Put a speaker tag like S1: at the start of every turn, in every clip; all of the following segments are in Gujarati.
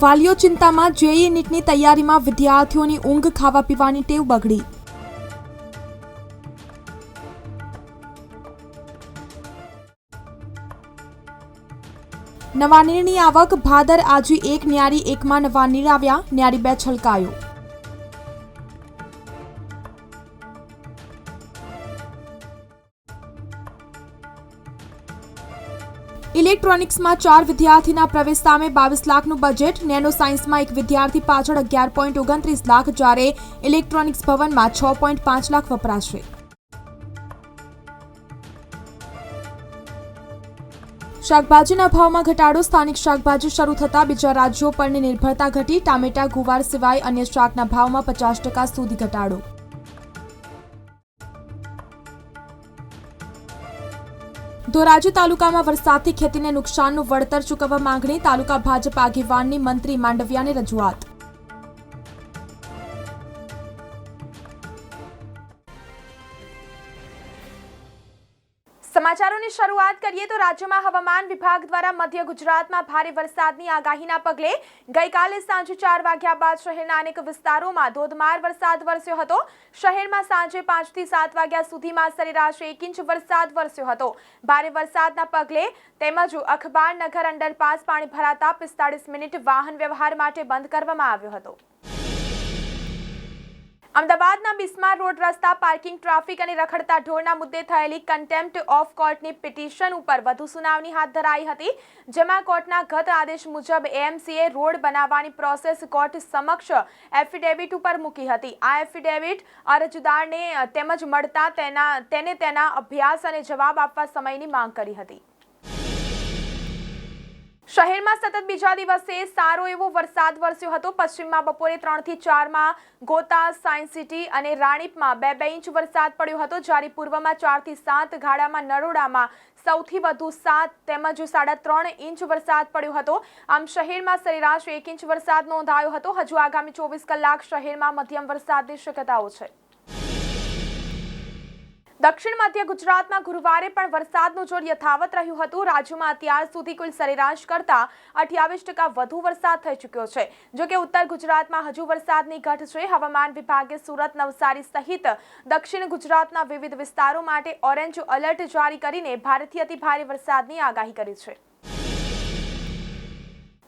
S1: વાલીઓ ચિંતામાં જેઈ નીટની તૈયારીમાં વિદ્યાર્થીઓની ઊંઘ ખાવા પીવાની ટેવ બગડી. નવાનીરની આવક ભાદર આજે એક ન્યારી એકમાં નવા નીર આવ્યા, ન્યારી બે છલકાયો. ઇલેક્ટ્રોનિક્સમાં ચાર વિદ્યાર્થીના પ્રવેશ સામે બાવીસ લાખનું બજેટ. નેનો સાયન્સમાં એક વિદ્યાર્થી પાછળ અગિયાર પોઈન્ટ ઓગણત્રીસ લાખ, જ્યારે ઇલેક્ટ્રોનિક્સ ભવનમાં છ પોઈન્ટ પાંચ લાખ વપરાશે. શાકભાજીના ભાવમાં ઘટાડો. સ્થાનિક શાકભાજી શરૂ થતાં બીજા રાજ્યો પરની નિર્ભરતા ઘટી. ટામેટા, ગુવાર સિવાય અન્ય શાકના ભાવમાં પચાસ ટકા સુધી ઘટાડો. ધોરાજી તાલુકામાં વરસાદથી ખેતીને નુકસાનનું વળતર ચૂકવવા માંગણી તાલુકા ભાજપ આગેવાનની મંત્રી માંડવિયાની રજૂઆત.
S2: સમાચારોની શરૂઆત કરીએ તો રાજ્યમાં હવામાન વિભાગ દ્વારા મધ્ય ગુજરાતમાં ભારે વરસાદની આગાહીના પગલે ગઈકાલે સાંજે ચાર વાગ્યા બાદ શહેરના અનેક વિસ્તારોમાં ધોધમાર વરસાદ વરસ્યો હતો. શહેરમાં સાંજે પાંચથી સાત વાગ્યા સુધીમાં સરેરાશ એક ઇંચ વરસાદ વરસ્યો હતો. ભારે વરસાદના પગલે તેમજ અખબાર નગર અંડરપાસ પાણી ભરાતા પિસ્તાળીસ મિનિટ વાહન વ્યવહાર માટે બંધ કરવામાં આવ્યો હતો. અમદાવાદના બિસ્માર રોડ રસ્તા, પાર્કિંગ, ટ્રાફિક અને રખડતા ઢોરના મુદ્દે થયેલી કન્ટેમ્પ્ટ ઓફ કોર્ટની પિટિશન ઉપર વધુ સુનાવણી હાથ ધરાઈ હતી, જેમાં કોર્ટના ગત આદેશ મુજબ એએમસીએ રોડ બનાવવાની પ્રોસેસ કોર્ટ સમક્ષ એફિડેવિટ ઉપર મૂકી હતી. આ એફિડેવિટ અરજદારને તેમજ મળતા તેના, તેને તેના અભ્યાસ અને જવાબ આપવા સમયની માંગ કરી હતી. શહેરમાં સતત બીજા દિવસે સારો એવો વરસાદ વરસ્યો હતો. પશ્ચિમમાં બપોરે ત્રણથી ચારમાં ગોતા, સાયન્સ સિટી અને રાણીપમાં બે બે ઇંચ વરસાદ પડ્યો હતો. જ્યારે પૂર્વમાં ચારથી સાત ગાળામાં નરોડામાં સૌથી વધુ સાત તેમજ સાડા ત્રણ ઇંચ વરસાદ પડ્યો હતો. આમ શહેરમાં સરેરાશ એક ઇંચ વરસાદ નોંધાયો હતો. હજુ આગામી ચોવીસ કલાક શહેરમાં મધ્યમ વરસાદની શક્યતાઓ છે. દક્ષિણ મધ્ય ગુજરાતમાં ગુરુવારે પણ વરસાદનું જોર યથાવત રહ્યું હતું. રાજ્યમાં અત્યાર સુધી કુલ સરેરાશ કરતા અઠ્યાવીસ ટકા વધુ વરસાદ થઈ ચૂક્યો છે. જો કે ઉત્તર ગુજરાતમાં હજુ વરસાદની ઘટ છે. હવામાન વિભાગે સુરત, નવસારી સહિત દક્ષિણ ગુજરાતના વિવિધ વિસ્તારો માટે ઓરેન્જ એલર્ટ જારી કરીને ભારેથી અતિ ભારે વરસાદની આગાહી કરી છે.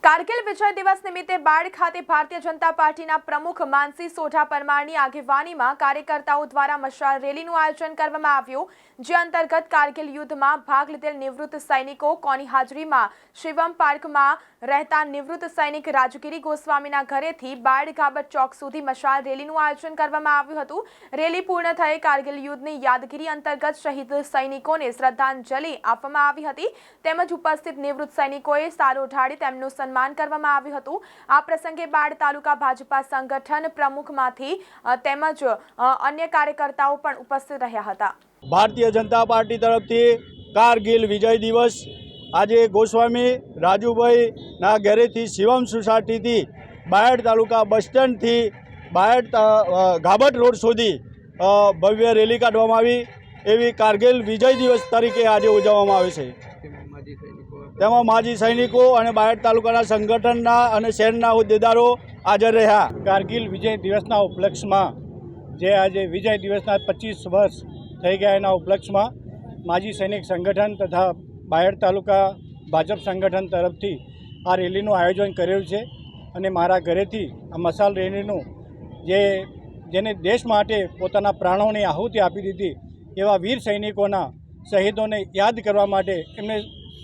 S2: કારગિલ વિજય દિવસ નિમિત્તે બાળ ખાતે ભારતીય જનતા પાર્ટીના પ્રમુખ માનસી સોઢા પરમારની આગેવાનીમાં કાર્યકર્તાઓ દ્વારા મશાલ રેલીનું આયોજન કરવામાં આવ્યું, જે અંતર્ગત કારગિલ યુદ્ધમાં ભાગ લીધેલ નિવૃત્ત સૈનિકો કોની હાજરીમાં, શિવમ પાર્કમાં રહેતા નિવૃત્ત સૈનિક રાજગીરી ગોસ્વામીના ઘરેથી બાળ ગાબટ ચોક સુધી મશાલ રેલીનું આયોજન કરવામાં આવ્યું હતું. રેલી પૂર્ણ થઈ કારગિલ યુદ્ધની યાદગીરી અંતર્ગત શહીદ સૈનિકોને શ્રદ્ધાંજલિ આપવામાં આવી હતી. તેમજ ઉપસ્થિત નિવૃત્ત સૈનિકોએ સારો ઢાળી તેમનું સન્માન કરવામાં આવ્યું હતું. આ પ્રસંગે બાળ તાલુકા ભાજપા સંગઠન પ્રમુખમાંથી તેમજ અન્ય કાર્યકર્તાઓ પણ ઉપસ્થિત રહ્યા હતા.
S3: ભારતીય જનતા પાર્ટી તરફથી કારગિલ વિજય દિવસ. આજે ગોસ્વામી રાજુભાઈના ઘરેથી શિવમ સોસાયટીથી બાયડ તાલુકા બસ સ્ટેન્ડથી બાયડ ગાબટ રોડ સુધી ભવ્ય રેલી કાઢવામાં આવી. એવી કારગિલ વિજય દિવસ તરીકે આજે ઉજવવામાં આવે છે. તેમાં માજી સૈનિકો અને બાયડ તાલુકાના સંગઠનના અને શહેરના હોદ્દેદારો હાજર રહ્યા. કારગિલ વિજય દિવસના ઉપલક્ષમાં, જે આજે વિજય દિવસના પચીસ વર્ષ થઈ ગયા એના ઉપલક્ષમાં, માજી સૈનિક સંગઠન તથા બાયડ તાલુકા ભાજપ સંગઠન તરફથી આ રેલીનું આયોજન કરેલું છે અને મારા ઘરેથી આ મસાલ રેલીનું જે, જેને દેશ માટે પોતાના પ્રાણોની આહુતિ આપી દીધી એવા વીર સૈનિકોના શહીદોને યાદ કરવા માટે એમને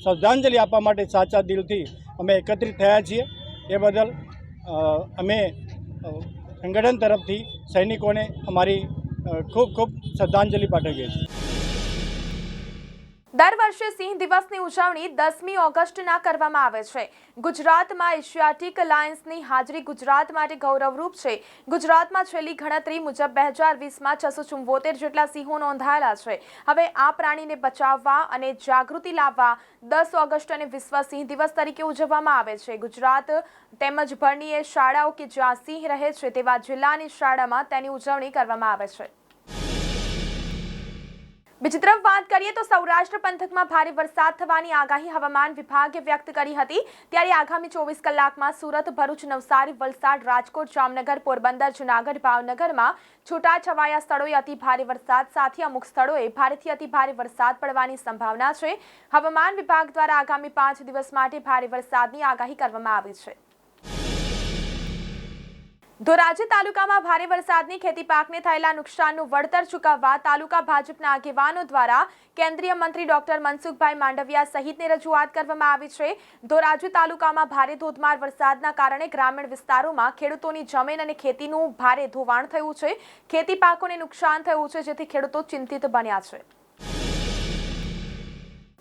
S3: શ્રદ્ધાંજલિ આપવા માટે સાચા દિલથી અમે એકત્રિત થયા છીએ. એ બદલ અમે સંગઠન તરફથી સૈનિકોને અમારી ખૂબ ખૂબ શ્રદ્ધાંજલિ પાઠવીએ છીએ.
S2: દર વર્ષે સિંહ દિવસની ઉજવણી દસમી ઓગસ્ટના કરવામાં આવે છે. ગુજરાતમાં એશિયાટિક લાયન્સની હાજરી ગુજરાત માટે ગૌરવરૂપ છે. ગુજરાતમાં છેલ્લી ગણતરી મુજબ બે હજાર વીસમાં છસો ચુંબોતેર જેટલા સિંહો નોંધાયેલા છે. હવે આ પ્રાણીને બચાવવા અને જાગૃતિ લાવવા દસ ઓગસ્ટ અને વિશ્વ સિંહ દિવસ તરીકે ઉજવવામાં આવે છે. ગુજરાત તેમજ ભરણીએ શાળાઓ કે જ્યાં સિંહ રહે છે તેવા જિલ્લાની શાળામાં તેની ઉજવણી કરવામાં આવે છે. બીજી તરફ વાત કરીએ તો સૌરાષ્ટ્ર પંથકમાં ભારે વરસાદ થવાની આગાહી હવામાન વિભાગે વ્યક્ત કરી હતી. ત્યારે આગામી ચોવીસ કલાકમાં સુરત, ભરૂચ, નવસારી, વલસાડ, રાજકોટ, જામનગર, પોરબંદર, જૂનાગઢ, ભાવનગરમાં છૂટાછવાયા સ્થળોએ અતિ ભારે વરસાદ. સાથે અમુક સ્થળોએ ભારેથી અતિ ભારે વરસાદ પડવાની સંભાવના છે. હવામાન વિભાગ દ્વારા આગામી પાંચ દિવસ માટે ભારે વરસાદની આગાહી કરવામાં આવી છે. ધોરાજી તાલુકામાં ભારે વરસાદની ખેતી પાકને થયેલા નુકસાનનું વળતર ચૂકવવા તાલુકા ભાજપના આગેવાનો દ્વારા કેન્દ્રીય મંત્રી ડોક્ટર મનસુખભાઈ માંડવિયા સહિતની રજૂઆત કરવામાં આવી છે. ધોરાજી તાલુકામાં ભારે ધોધમાર વરસાદના કારણે ગ્રામીણ વિસ્તારોમાં ખેડૂતોની જમીન અને ખેતીનું ભારે ધોવાણ થયું છે. ખેતી પાકોને નુકસાન થયું છે, જેથી ખેડૂતો ચિંતિત બન્યા છે.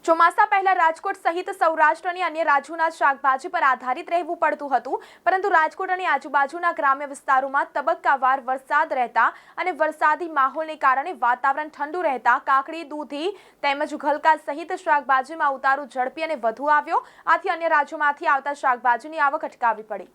S2: ચોમાસા પહેલા રાજકોટ સહિત સૌરાષ્ટ્રની અન્ય રાજ્યોના શાકભાજી પર આધારિત રહેવું પડતું હતું, પરંતુ રાજકોટ અને આજુબાજુના ગ્રામ્ય વિસ્તારોમાં તબક્કાવાર વરસાદ રહેતા અને વરસાદી માહોલને કારણે વાતાવરણ ઠંડુ રહેતા, કાકડી, દૂધી તેમજ ઘલકા સહિત શાકભાજીમાં ઉતારો ઝડપી અને વધુ આવ્યો. આથી અન્ય રાજ્યોમાંથી આવતા શાકભાજીની આવક અટકાવવી પડી.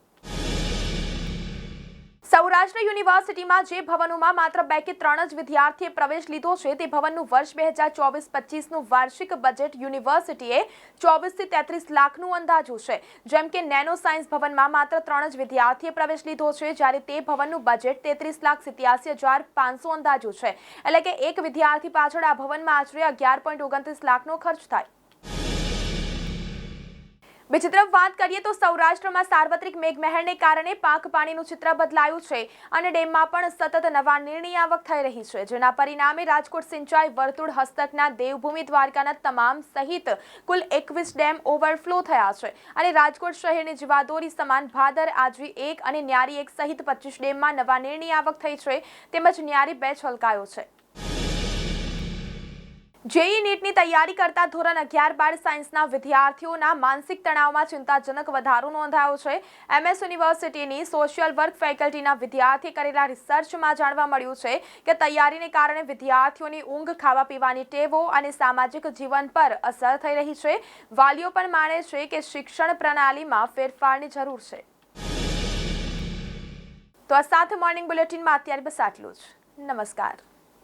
S2: સૌરાષ્ટ્ર યુનિવર્સિટીમાં જે ભવનોમાં માત્ર બે કે ત્રણ જ વિદ્યાર્થીએ પ્રવેશ લીધો છે, તે ભવનનું વર્ષ બે હજાર ચોવીસ પચીસનું વાર્ષિક બજેટ યુનિવર્સિટીએ ચોવીસથી તેત્રીસ લાખનું અંદાજ્યું છે. જેમ કે નેનો સાયન્સ ભવનમાં માત્ર ત્રણ જ વિદ્યાર્થીએ પ્રવેશ લીધો છે, જ્યારે તે ભવનનું બજેટ તેત્રીસ લાખ સિત્યાસી હજાર પાંચસો અંદાજ્યું છે. એટલે કે એક વિદ્યાર્થી પાછળ આ ભવનમાં આશરે અગિયાર પોઈન્ટ ઓગણત્રીસ લાખનો ખર્ચ થાય. બીજી તરફ વાત કરીએ તો સૌરાષ્ટ્રમાં સાર્વત્રિક મેઘમહેરને કારણે પાક પાણીનું ચિત્ર બદલાયું છે અને ડેમમાં પણ સતત નવા નિર્ણય આવક થઈ રહી છે, જેના પરિણામે રાજકોટ, સિંચાઈ, વર્તુળ, હસ્તકના દેવભૂમિ દ્વારકાના તમામ સહિત કુલ એકવીસ ડેમ ઓવરફ્લો થયા છે અને રાજકોટ શહેરની જીવાદોરી સમાન ભાદર આજવી એક અને ન્યારી એક સહિત પચીસ ડેમમાં નવા નિર્ણય આવક થઈ છે, તેમજ ન્યારી બે છલકાયો છે. જેઈ નીટની તૈયારી કરતા ધોરણ અગિયાર બાર સાયન્સના વિદ્યાર્થીઓના માનસિક તણાવમાં ચિંતાજનક વધારો નોંધાયો છે. એમએસ યુનિવર્સિટીની સોશિયલ વર્ક ફેકલ્ટીના વિદ્યાર્થી કરેલા રિસર્ચમાં જાણવા મળ્યું છે કે તૈયારીને કારણે વિદ્યાર્થીઓની ઊંઘ, ખાવા પીવાની ટેવો અને સામાજિક જીવન પર અસર થઈ રહી છે. વાલીઓ પણ માને છે કે શિક્ષણ પ્રણાલીમાં ફેરફારની જરૂર છે. તો આ સાથે મોર્નિંગ બુલેટિનમાં અત્યારે બસ આટલું જ. નમસ્કાર.